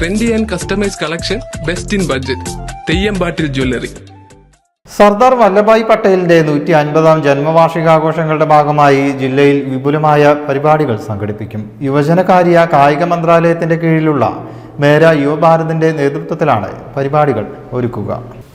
Trendy and customise collection best in budget Theyyampattil jewellery Sardar Vallabhbhai പട്ടേലിന്റെ നൂറ്റി അൻപതാം ജന്മവാർഷികാഘോഷങ്ങളുടെ ഭാഗമായി ജില്ലയിൽ വിപുലമായ പരിപാടികൾ സംഘടിപ്പിക്കും. യുവജനകാര്യ കായിക മന്ത്രാലയത്തിന്റെ കീഴിലുള്ള മേര യുവഭാരതിന്റെ നേതൃത്വത്തിലാണ് പരിപാടികൾ ഒരുക്കുക.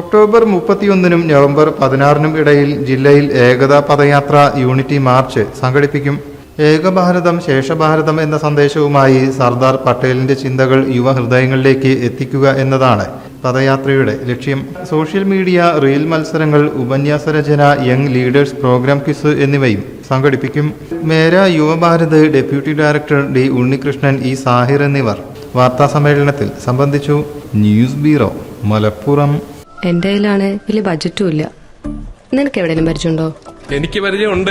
ഒക്ടോബർ മുപ്പത്തിയൊന്നിനും നവംബർ പതിനാറിനും ഇടയിൽ ജില്ലയിൽ ഏകതാ പദയാത്ര യൂണിറ്റി മാർച്ച് സംഘടിപ്പിക്കും ഏകഭാരതം ശേഷഭാരതം എന്ന സന്ദേശവുമായി സർദാർ പട്ടേലിന്റെ ചിന്തകൾ യുവഹൃദയങ്ങളിലേക്ക് എത്തിക്കുക എന്നതാണ് പദയാത്രയുടെ ലക്ഷ്യം. സോഷ്യൽ മീഡിയ റീൽ മത്സരങ്ങൾ ഉപന്യാസ രചന യങ് ലീഡേഴ്സ് പ്രോഗ്രാം ക്വിസ് എന്നിവയും സംഘടിപ്പിക്കും. Mera Yuva Bharat deputy director D Unnikrishnan E Sahir എന്നിവർ വാർത്താ സമ്മേളനത്തിൽ സംബന്ധിച്ചു. News bureau Malappuram. എന്റെ കയ്യിലാണ് വലിയ ബജറ്റും ഇല്ല. നിനക്ക് എവിടെയെങ്കിലും പരിചയമുണ്ടോ? എനിക്ക് പരിചയമുണ്ട്.